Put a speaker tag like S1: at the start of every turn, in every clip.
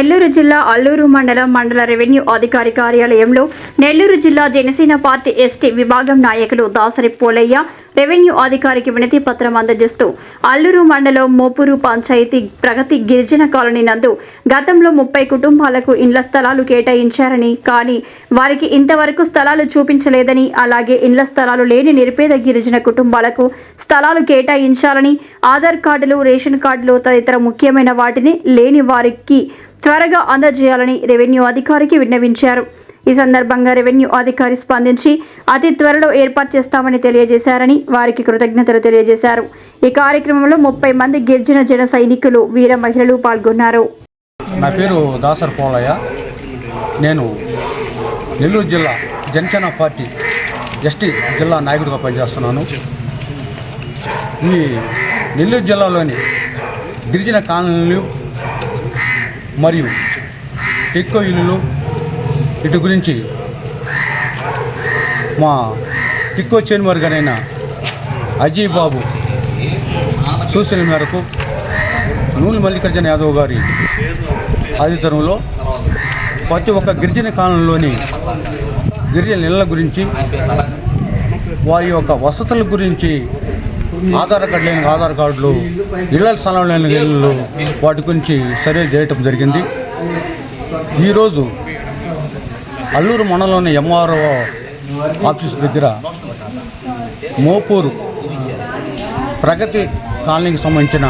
S1: నెల్లూరు జిల్లా అల్లూరు మండలం మండల రెవెన్యూ అధికారి కార్యాలయంలో నెల్లూరు జిల్లా జనసేన పార్టీ ఎస్టీ విభాగం నాయకులు దాసరి పోలయ్య రెవెన్యూ అధికారికి వినతి పత్రం అందజేస్తూ అల్లూరు మండలం మోపూరు పంచాయతీ ప్రగతి గిరిజన కాలనీ నందు గతంలో ముప్పై కుటుంబాలకు ఇండ్ల స్థలాలు కేటాయించారని కానీ వారికి ఇంతవరకు స్థలాలు చూపించలేదని అలాగే ఇండ్ల స్థలాలు లేని నిరుపేద గిరిజన కుటుంబాలకు స్థలాలు కేటాయించాలని ఆధార్ కార్డులు రేషన్ కార్డులు తదితర ముఖ్యమైన వాటిని లేని వారికి త్వరగా అందజేయాలని రెవెన్యూ అధికారికి విన్నవించారు. ఈ సందర్భంగా రెవెన్యూ అధికారి స్పందించి అతి త్వరలో ఏర్పాటు చేస్తామని తెలియజేశారని వారికి కృతజ్ఞతలు తెలియజేశారు. ఈ కార్యక్రమంలో ముప్పై మంది గిరిజన జన సైనికులు వీర మహిళలు పాల్గొన్నారు.
S2: నా పేరు దాసర్ పోలయ్య. నేను నెల్లూరు జిల్లా జనసేన పార్టీ ఎస్టీ జిల్లా నాయకుడిగా పనిచేస్తున్నాను. ఈ నెల్లూరు జిల్లాలోని గిరిజన కాలనీలు మరియు ఎక్కువ ఇల్లులు ఇటు గురించి మా టిక్కో చేనుమరు గారైన అజయ్ బాబు సూచన మేరకు నూలు మల్లికార్జున యాదవ్ గారి ఆదితరంలో ప్రతి ఒక్క గిరిజన కాలంలోని గిరిజన ఇళ్ళ గురించి వారి యొక్క వసతుల గురించి ఆధార్ కార్డు లేని ఆధార్ కార్డులు ఇళ్ళ స్థలం లేని ఇళ్ళు వాటి గురించి సర్వే చేయటం జరిగింది. ఈరోజు అల్లూరు మండలంలోని ఎంఆర్ఓ ఆఫీస్ దగ్గర మోపూరు ప్రగతి కాలనీకి సంబంధించిన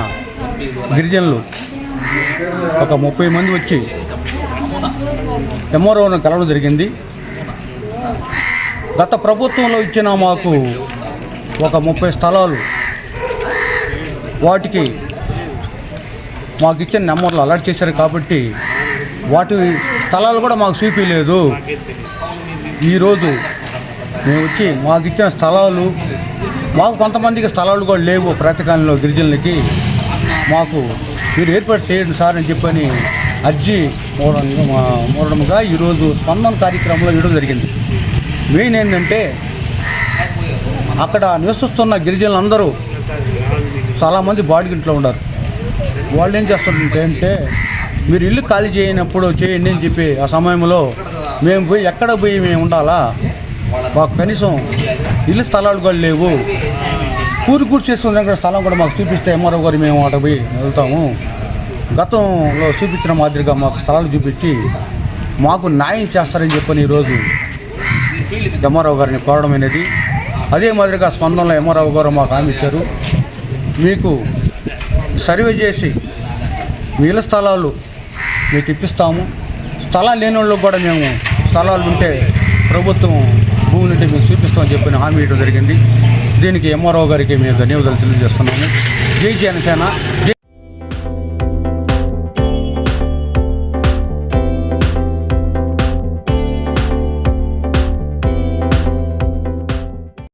S2: గిరిజనులు ఒక ముప్పై మంది వచ్చి ఎంఆర్ఓను కలవడం జరిగింది. గత ప్రభుత్వంలో ఇచ్చిన మాకు ఒక ముప్పై స్థలాలు వాటికి మాకు ఇచ్చిన నెంబర్లు అలర్ట్ చేశారు కాబట్టి వాటి స్థలాలు కూడా మాకు చూపించలేదు ఈరోజు మేము వచ్చి మాకు ఇచ్చిన స్థలాలు మాకు కొంతమందికి స్థలాలు కూడా లేవు ప్రాతకాలంలో గిరిజనులకి. మాకు మీరు ఏర్పాటు చేయండి సార్ అని చెప్పని అర్జీ మూడంగా మూడముగా ఈరోజు స్పందన కార్యక్రమంలో ఇవ్వడం జరిగింది. మెయిన్ ఏంటంటే అక్కడ నివసిస్తున్న గిరిజనులందరూ చాలామంది బాడీ ఇంట్లో ఉన్నారు. వాళ్ళు ఏం చేస్తుంటే అంటే మీరు ఇల్లు ఖాళీ చేయనప్పుడు చేయండి అని చెప్పి ఆ సమయంలో మేము పోయి ఎక్కడ పోయి మేము ఉండాలా? మాకు కనీసం ఇల్లు స్థలాలు కూడా లేవు. కూరి కూర్చి చేసుకున్న స్థలం కూడా మాకు చూపిస్తే ఎంఆర్ఓ గారు మేము అక్కడ పోయి వెళ్తాము. గతంలో చూపించిన మాదిరిగా మాకు స్థలాలు చూపించి మాకు న్యాయం చేస్తారని చెప్పని ఈరోజు ఎంఆర్ఓ గారిని కోరడం అనేది అదే మాదిరిగా స్పందనలో ఎంఆర్ఓ గారు మాకు హామీ ఇచ్చారు. మీకు సర్వే చేసి వీళ్ళ స్థలాలు మీకు ఇప్పిస్తాము. స్థలాలు లేని వాళ్ళకి కూడా మేము స్థలాలు ఉంటే ప్రభుత్వం భూములు ఉంటే మీకు చూపిస్తామని చెప్పిన హామీ ఇవ్వడం జరిగింది. దీనికి ఎంఆర్ఓ గారికి మేము ధన్యవాదాలు తెలియజేస్తున్నాము. జై జనసేన. జై